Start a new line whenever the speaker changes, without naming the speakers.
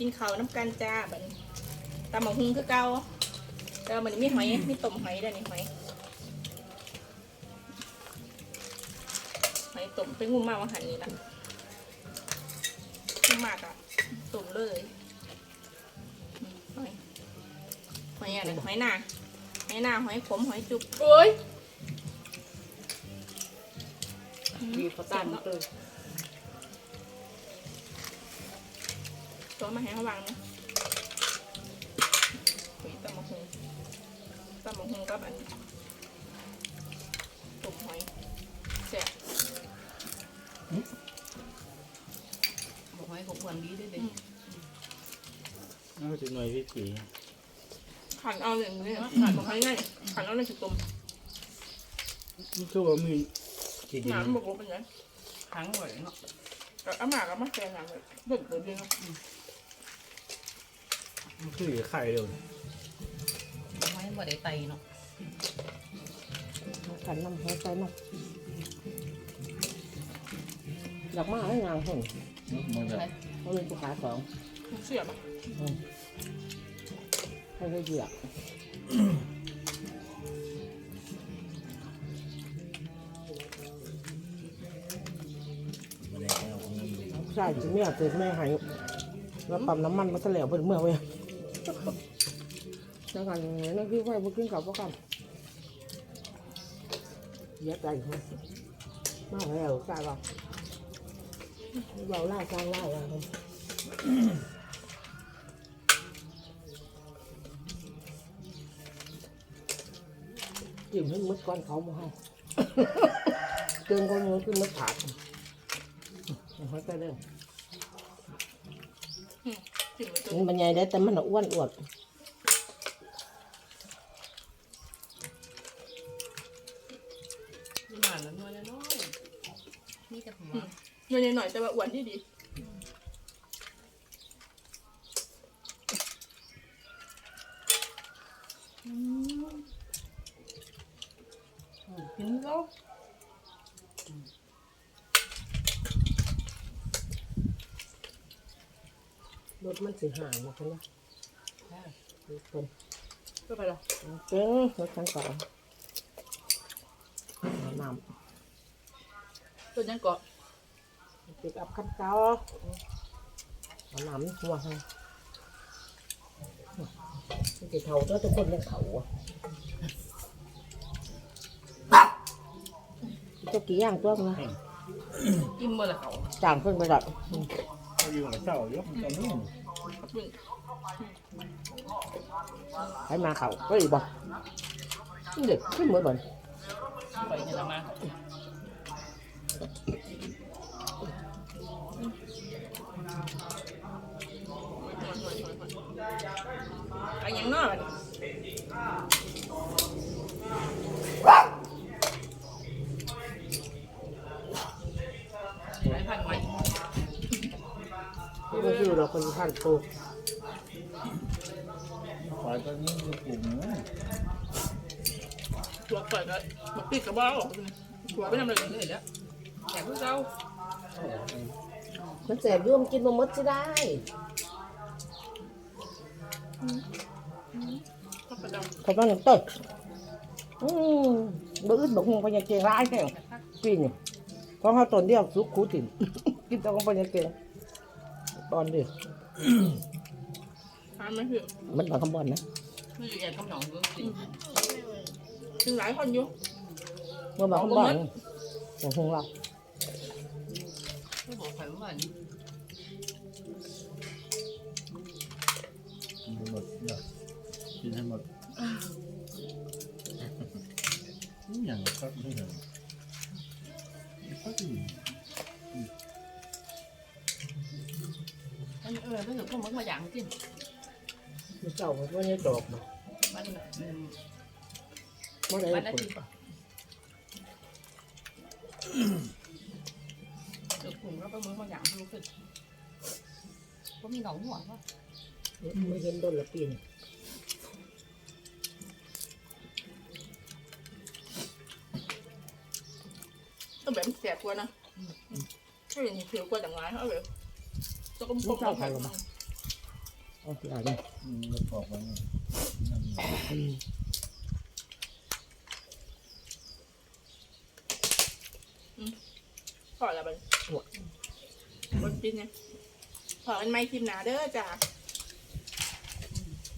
กินข้าวน้ำกันจ้าบัดนตำหมกหุงคือเก่าแต่ว่ามันมีหอยมีต้มหอยด้วยนี่หอยหอยต้มไปงุ่มมากว่าหันนี่ละงุ่มมากอะต้มเลยอืมหอยหอยอะไรหอยหนาหอยหนาหอยขมหอยจุบโอ้ย
ดีเขาตามเตย
ตัวมาให้เขาวางนะหุยตำมะฮงตำมะฮงกับอันตุกหอยแซ่บ
บอกให้เขาควรดีด้วยเด็
น่าจะหน่วยวิถี
ขันเอาหนึ่งนี่ขันบอกให้ง่ายขันเอาหนึ่งสิบตุ่ม
นี่คือว่ามีกี่ดิน
หนามบอกว่าเป็นไง
ครั้งบ่อยเนาะ
กับอาหมากับมาแฟนหนังเลยเด็ดเลยดีเนาะ
มันคือไข่เร็ว
บอกให้บ่ได้ไตเนาะ
กันน้ำหัวใจมันดอกไม้ให้งานคน
มันจะ
เขาเป็นผู้ขายของ
เสียบอะ
ให้ได้เหยียบ
มันได้เอาของมันดู
ใช่จีเนี่ยเกิดแม่หายแล้วปั๊มน้ำมันมาเฉลี่ยเพิ่นเมื่อเว้ ยจังกันนั่นคือไฟบ่กินกับบ่กันเยอะใจคนมาแล้วใช่ป่ะเราไล่สร้างไล่อะจิ้มให้มืดก้อนเขาบ่ให้เกินคนนู้นคือมืดขาดหัวใจเด้อ
จิ้ มั
นบรรยายได้แต่มันอ้วนอวด
นี่มาแล้วน้อยน้อยนี่แต่หัว
เงินหน่อยแต่ว่าอ้วนที่ดี
กินแล้ว
รถมันสิห่างนะคนละคน
ก็ไปละ
เจ้งรถคันก่อนน้
ตัวยังเกาะำ
ปิกอัพคันเก่าเอาน้ำหัวให้มันจะเท่าตัวทุกคนยังเท่าอะเจ้ากี่ย่างตัวนะ
อิ่มเมื่อไรเขา
จางเพิ่นไปละ
เขา อยู่กับเจ้ายกมันจะนุ่ม
บึ้ง
ให้มาเขาก็อีกบ่เด็กขึ้นเหมือนบ่น
ไปเนี่ยละมา
อันยังนอก
ไปพันใหม่
ไม่ชื่อเราคนท่านโต
ขอยก็นี่คือกลุ่มนะ
ตัวเปิดก็มาปิดกระบอกตัวไปทำอะไร
เลยแล้วแต่พวกเรา
มันแสบยุ่มกินบ่หมดสิได้
ก็ประดม
เขาต้องเติดอืมบ่อึดบ่คงพยังเกงร้ายแค่ปีนี่เพราะเขาตนเดียวสุกคูถิ่นกินตของพยังเก่ง ตอนเดียว
ทานไม่ถึง
มันบางคำบอลนะ
ไม่อยู่แอบกำหนองเรื่องจริง
ถึงหลายคนอยู่
เมื่อบางคำบอลบ่คงเรา
ไม่บอกใครว่านี่
กินให้หมดเดี๋ยวกินให้หมดนี่อย่างก็ไม่เห็นก็ดี
มันเออถ้าเกิดพวกมันมาอย่างจริง
มันเจ้ามันว่าเนี่ยดอกมา
มันอืม
เมื่อไร
มันอา
คน
ทิตย์เดี๋ยวกลุ่มแล้วก็มึงมาอย่างรู้ขึ้นก็มีหนองหัวว่า
ไม่เห็นโดนละปีน
ก็แบบแสบกว่านะถ้าอย่างนี้เขียวกว่าแต่งร้ายเขาแบบ ตัวกลมๆ
เอาหลายเลย
อืมแล้วบอกว่าเนี่ยนั่น
พอแล้วบัดบนกินเนี่ยพอกันไม่คลิปหนาเด้อจ้า